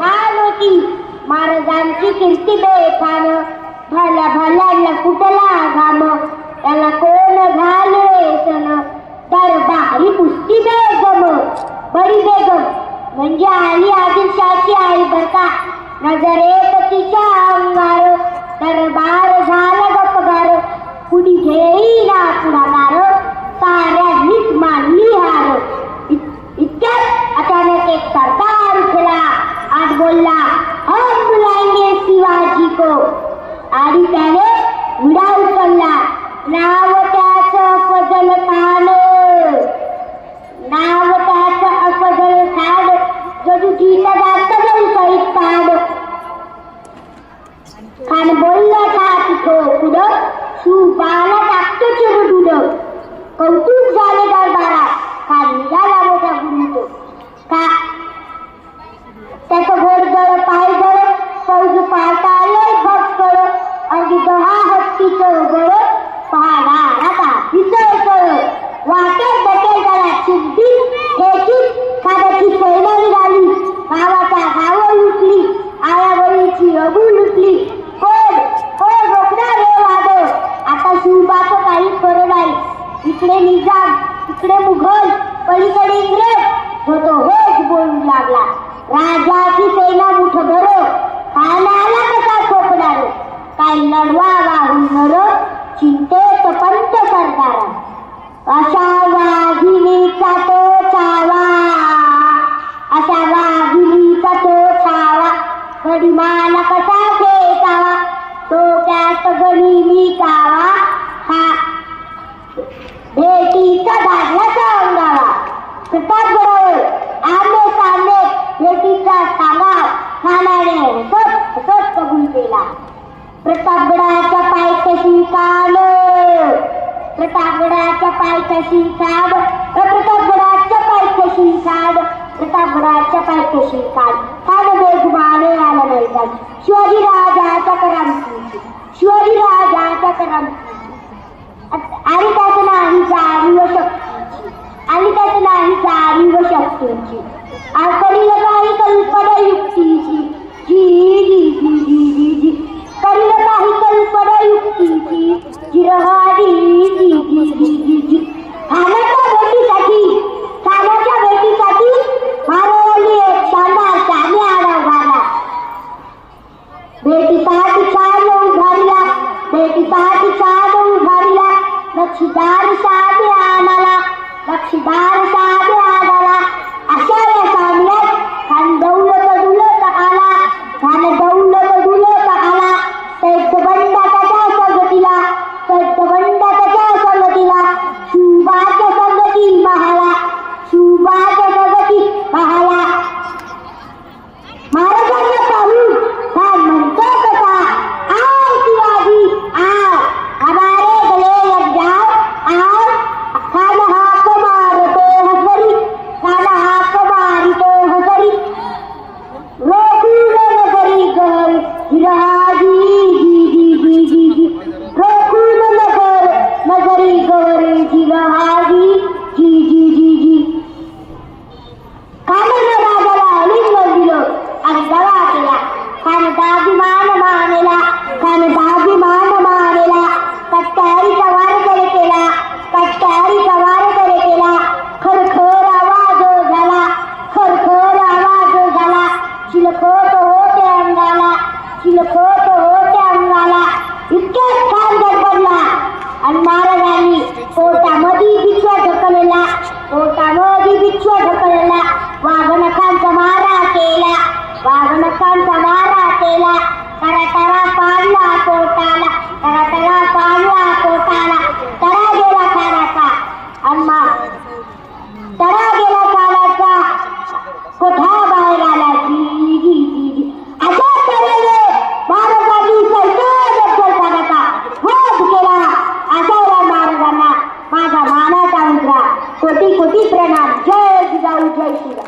हा लोकी महाराजांची कीर्ती बेठाण भल्या भल्यांना कुठला घाम? त्याला कोण घाले सण? दरबारी पुस्ती बेगम बडी बेगम. म्हणजे आली आदिलशाची आई बरका नजरेत तिच्या अंगा ಅಡಿತಾರೆ ಉಡಾಳ್ಕಲ್ಲ ನಾವು ತ್ಯಾಸ ಅಪ್ಪದಲು ಕಾಣು. ನಾವು ತ್ಯಾಸ ಅಪ್ಪದಲು ಕಾಣು. যদি গীতাদান্তদের সহিত পার খান বললে থাকিত পুরো সুবালা থাকতো ছিল দুটো কৌতুক জানে তার বাড়া খান নিরালা বোঝা গুলিত তা তো दहा हत्तीचं गळ पाहला आता विसळ कळ वाटेत बटेल त्याला चिंती हेचीच खाद्याची सैना निघाली गावाचा गाव लुटली. आयावळीची अबू लुटली. कोण कोण रोखणार रे वाद आता शिवबाप काही खरं नाही. इकडे निजाम इकडे मुघल पलीकडे इंग्रज. गडिमाला कसा घेतावा तो त्यात गणी कावा हा. भेटीचा धाडलाचा अंगावा प्रताप बरोबर. आमने सामने भेटीचा सांगा खानाने हसत हसत कबूल केला. प्रतापगडाच्या पायथ्याशी काल? प्रतापगडाच्या पायथ्याशी काल? प्रतापगडाच्या पायथ्याशी काल? प्रतापगडाच्या पायथ्याशी काढ काल वेगवाने आला मैदान शिवाजी राजा करामती शिवाजी राजा करामती साथ उभारल्या बेटीसाठी आम्हाला लक्षीदार साथ Kota Hotel Mala, Ikan Kandar Mala, An Mala Nani, Kota Madi Bicara. Judge evaluation